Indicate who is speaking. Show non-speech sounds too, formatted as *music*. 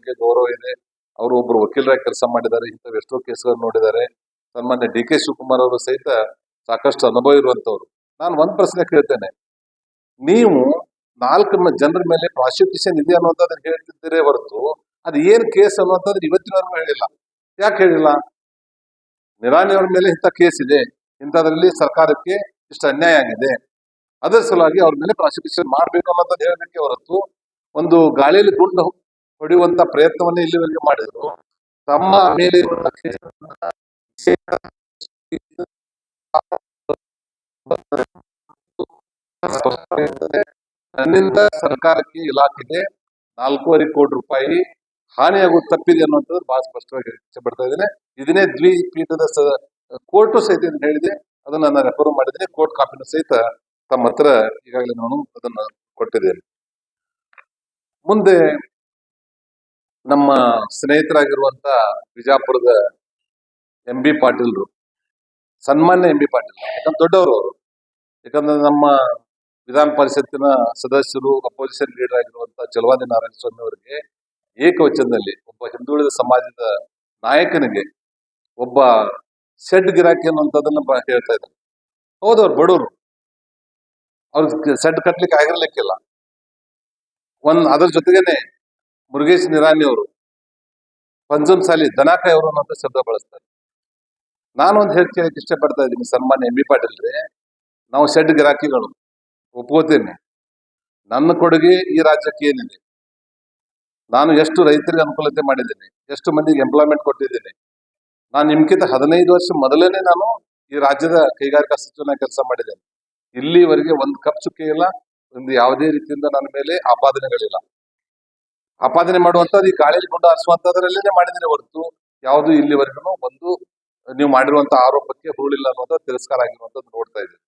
Speaker 1: ಬಗ್ಗೆ ಗೌರವ ಇದೆ. ಅವರು ಒಬ್ಬರು ವಕೀಲರಾಗಿ ಕೆಲಸ ಮಾಡಿದ್ದಾರೆ. ಇಂಥವು ಎಷ್ಟೋ ಕೇಸ್ಗಳನ್ನು ನೋಡಿದ್ದಾರೆ. ಸನ್ಮಾನ್ಯ ಡಿ ಕೆ ಶಿವಕುಮಾರ್ ಅವರು ಸಹಿತ ಸಾಕಷ್ಟು ಅನುಭವ ಇರುವಂತವ್ರು ನಾನು ಒಂದ್ ಪ್ರಶ್ನೆ ಕೇಳ್ತೇನೆ. ನೀವು ನಾಲ್ಕು ಜನರ ಮೇಲೆ ಪ್ರಾಸಿಕ್ಯೂಷನ್ ಇದೆ ಅನ್ನೋದನ್ನ ಹೇಳ್ತಿದ್ದೀರೇ ಹೊರತು ಅದು ಏನ್ ಕೇಸ್ ಅನ್ನುವಂಥದ್ದು ಇವತ್ತಿನವರೆಗೂ ಹೇಳಿಲ್ಲ. ಯಾಕೆ ಹೇಳಿಲ್ಲ? ನಿರಾಣಿ ಅವ್ರ ಮೇಲೆ ಇಂಥ ಕೇಸ್ ಇದೆ. ಇಂಥದ್ರಲ್ಲಿ ಸರ್ಕಾರಕ್ಕೆ ಇಷ್ಟು ಅನ್ಯಾಯ ಆಗಿದೆ. ಅದರ ಸಲುವಾಗಿ ಅವ್ರ ಮೇಲೆ ಪ್ರಾಸಿಕ್ಯೂಷನ್ ಮಾಡ್ಬೇಕು ಅನ್ನೋದನ್ನ ಹೇಳೋದಕ್ಕೆ ಹೊರತು ಒಂದು ಗಾಳಿಯಲ್ಲಿ ಗುಂಡು ಹೊಡೆಯುವಂತ ಪ್ರಯತ್ನವನ್ನೇ ಇಲ್ಲಿವರೆಗೆ ಮಾಡಿದ್ರು. ತಮ್ಮ ಮೇಲೆ *laughs* ನನ್ನಿಂದ ಸರ್ಕಾರಕ್ಕೆ ಇಲಾಖೆಗೆ ನಾಲ್ಕೂವರೆ ಕೋಟಿ ರೂಪಾಯಿ ಹಾನಿಯಾಗುವುದು ತಪ್ಪಿದೆ ಅನ್ನುವಂಥದ್ದು ಬಹಳ ಸ್ಪಷ್ಟವಾಗಿ ಪಡ್ತಾ ಇದ್ದೇನೆ. ಇದನ್ನೇ ದ್ವಿಪೀಠದ ಕೋರ್ಟು ಸಹಿತ ಹೇಳಿದೆ. ಅದನ್ನ ನಾನು ರೆಫರ್ ಮಾಡಿದ್ದೇನೆ. ಕೋರ್ಟ್ ಕಾಪಿನ ಸಹಿತ ತಮ್ಮ ಹತ್ರ ಈಗಾಗಲೇ ನಾನು ಅದನ್ನ ಕೊಟ್ಟಿದ್ದೇನೆ. ಮುಂದೆ ನಮ್ಮ ಸ್ನೇಹಿತರಾಗಿರುವಂತ ಬಿಜಾಪುರದ ಎಂ ಬಿ ಪಾಟೀಲ್ರು, ಸನ್ಮಾನ್ಯ ಎಂ ಬಿ ಪಾಟೀಲ್, ಯಾಕಂದ್ರೆ ದೊಡ್ಡವರು ಅವರು. ಯಾಕಂದ್ರೆ ನಮ್ಮ ವಿಧಾನ ಪರಿಷತ್ತಿನ ಸದಸ್ಯರು ಅಪೋಸಿಷನ್ ಲೀಡರ್ ಆಗಿರುವಂತ ಚಲವಾದಿ ನಾರಾಯಣ ಸ್ವಾಮಿ ಅವರಿಗೆ ಏಕವಚನದಲ್ಲಿ ಒಬ್ಬ ಹಿಂದುಳಿದ ಸಮಾಜದ ನಾಯಕನಿಗೆ ಒಬ್ಬ ಸೆಡ್ ಗಿರಾಕಿ ಅನ್ನುವಂಥದ್ದನ್ನ ಹೇಳ್ತಾ ಇದ್ದಾರೆ. ಹೌದು, ಅವ್ರು ಬಡವರು. ಅವ್ರ ಸೆಡ್ ಕಟ್ಲಿಕ್ಕೆ ಆಗಿರ್ಲಿಕ್ಕಿಲ್ಲ. ಒಂದ್ ಅದ್ರ ಜೊತೆಗೇನೆ ಮುರುಗೇಶ್ ನಿರಾಣಿ ಅವರು ಪಂಜಮ್ ಸಾಲಿ ದನಾಕಾಯಿ ಅವರು ಅನ್ನೋಂಥ ಶಬ್ದ ಬಳಸ್ತಾರೆ. ನಾನು ಒಂದು ಹೇಳಕ್ಕೆ ಕೇಳಕ್ಕೆ ಇಷ್ಟಪಡ್ತಾ ಇದ್ದೀನಿ, ಸನ್ಮಾನ್ಯ ಎಂ ಬಿ ಪಾಟೀಲ್ ರೀ ನಾವು ಶೆಡ್ ಗಿರಾಕಿಗಳು, ಒಪ್ಕೋತೇನೆ. ನನ್ನ ಕೊಡುಗೆ ಈ ರಾಜ್ಯಕ್ಕೆ ಏನಿದೆ? ನಾನು ಎಷ್ಟು ರೈತರಿಗೆ ಅನುಕೂಲತೆ ಮಾಡಿದ್ದೀನಿ, ಎಷ್ಟು ಮಂದಿಗೆ ಎಂಪ್ಲಾಯ್ಮೆಂಟ್ ಕೊಟ್ಟಿದ್ದೀನಿ? ನಾನು ನಿಮ್ಗಿಂತ ಹದಿನೈದು ವರ್ಷ ಮೊದಲೇನೆ ನಾನು ಈ ರಾಜ್ಯದ ಕೈಗಾರಿಕಾ ಸಚಿವನ ಕೆಲಸ ಮಾಡಿದ್ದೇನೆ. ಇಲ್ಲಿವರೆಗೆ ಒಂದು ಕಪ್ ಚುಕ್ಕೆ ಇಲ್ಲ, ಒಂದು ಯಾವುದೇ ರೀತಿಯಿಂದ ನನ್ನ ಮೇಲೆ ಆಪಾದನೆಗಳಿಲ್ಲ. ಆಪಾದನೆ ಮಾಡುವಂತದ್ದು ಈ ಗಾಳಿಯಲ್ಲಿ ಕೊಂಡು ಹರಿಸುವಂತದ್ರಲ್ಲೇನೆ ಮಾಡಿದ್ರೆ ಹೊರತು ಯಾವುದು ಇಲ್ಲಿವರೆಗೂ ಒಂದು ನೀವು ಮಾಡಿರುವಂತಹ ಆರೋಪಕ್ಕೆ ಹುರುಳಿಲ್ಲ ಅನ್ನೋದು ತಿರಸ್ಕಾರ ಆಗಿರುವಂತದ್ದು ನೋಡ್ತಾ ಇದ್ದೀವಿ.